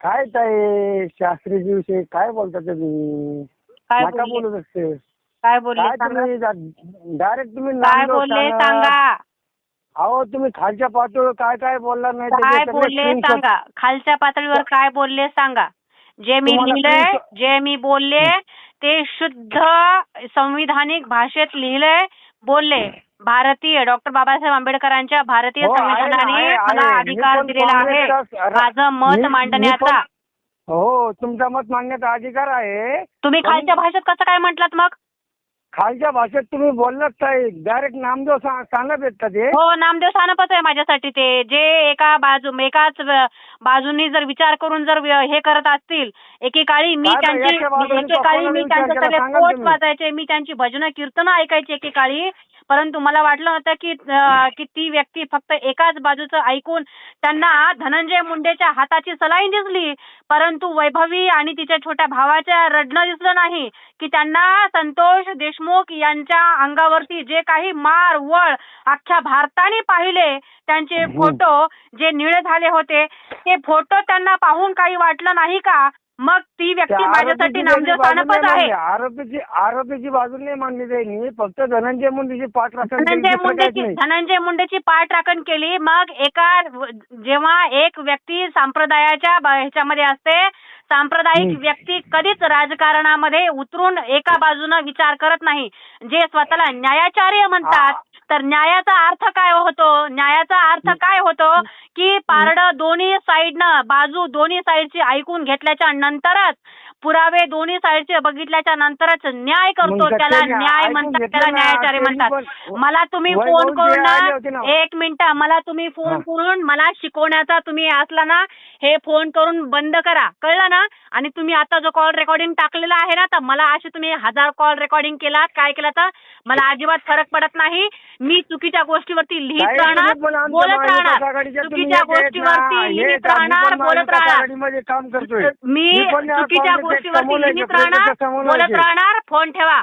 काय ताई शास्त्रीजी विषयी काय बोलता तुम्ही? काय नका बोलले? बोलू शकते काय बोलले? काय सांगा. तुम्ही डायरेक्ट तुम्ही काय नामदेव बोलले? सांगा. सांगा. अहो तुम्ही खालच्या पातळीवर काय काय बोलला नाही काय सगळे बोलले? screenshot- सांगा. खालच्या पातळीवर काय बोलले? सांगा. जे मी तुम्हाला लिहिलंय screenshot- जे मी बोलले ते शुद्ध संविधानिक भाषेत लिहिलंय बोलले. भारतीय डॉक्टर बाबासाहेब आंबेडकरांच्या भारतीय हो, आहे संविधानाने आहे, आहे. मला मी अधिकार पण दिलेला आहे. काँग्रेसचा- माझं मत मी- मी मांडण्याचा. पण- हो तुमचा मत मांडण्याचा अधिकार आहे. तुम्ही खालच्या भाषेत कसं काय म्हटलात मग? खालच्या भाषेत तुम्ही बोललात ताई. डायरेक्ट नामदेव सा- सांगत आहेत का ते? हो नामदेव सानपच आहे माझ्यासाठी ते. जे एका बाजू एकाच बाजूनी जर विचार करून जर व्य- हे करत असतील एकेकाळी मी काय त्यांची एका बाजूने एकेकाळी मी विचार त्यांचे केला? सगळे सांगा कोट तुम्ही. वाचायचे मी त्यांची भजनं कीर्तनं ऐकायची एकेकाळी. परंतु मला वाटलं होतं की की ती व्यक्ती फक्त एकाच बाजूचं ऐकून त्यांना धनंजय मुंडेच्या हाताची सलाईन दिसली परंतु वैभवी आणि तिच्या छोट्या भावाच्या रडणं दिसलं नाही की त्यांना संतोष देशमुख यांच्या अंगावरती जे काही मार वळ अख्ख्या भारताने पाहिले त्यांचे हम्म. फोटो जे निळे झाले होते ते फोटो त्यांना पाहून काही वाटलं नाही का मग ती व्यक्ती माझ्यासाठी नामदेव सानपच आहे. आरोपीची आरोपीची बाजू नाही मांडली त्यांनी फक्त धनंजय मुंडेची पाठ राखण केली, धनंजय मुंडेची. धनंजय मुंडेची पाठराखण केली. मग एका जेव्हा एक व्यक्ती संप्रदायाच्या ह्याच्यामध्ये असते सांप्रदायिक. व्यक्ती कधीच राजकारणामध्ये उतरून एका बाजूनं विचार करत नाही. जे स्वतःला न्यायाचार्य म्हणतात तर न्यायाचा अर्थ काय होतो? न्यायाचा अर्थ काय होतो? की पारडं दोन्ही बाजू दोन्ही साईडची ऐकून घेतल्याच्या नंतरच पुरावे दोन्ही साईडचे बघितल्याच्या नंतरच न्याय करतो त्याला न्याय म्हणतात त्याला ना, न्यायाचार्य त्यांनी म्हणतात मला तुम्ही फोन करून. एक मिनिट मला तुम्ही फोन. करून मला शिकवण्याचा तुम्ही असला ना हे फोन करून बंद करा. कळलं ना? आणि तुम्ही आता जो कॉल रेकॉर्डिंग टाकलेला आहे ना तर मला असे तुम्ही हजार कॉल रेकॉर्डिंग केला काय केलं तर? मला अजिबात फरक पडत नाही. मी चुकीच्या गोष्टीवरती लिहित राहणार बोलत राहणार. चुकीच्या. गोष्टीवरती लिहित राहणार बोलत राहणार. मी चुकीच्या गोष्टीवरती लिहित राहणार बोलत. राहणार फोन ठेवा.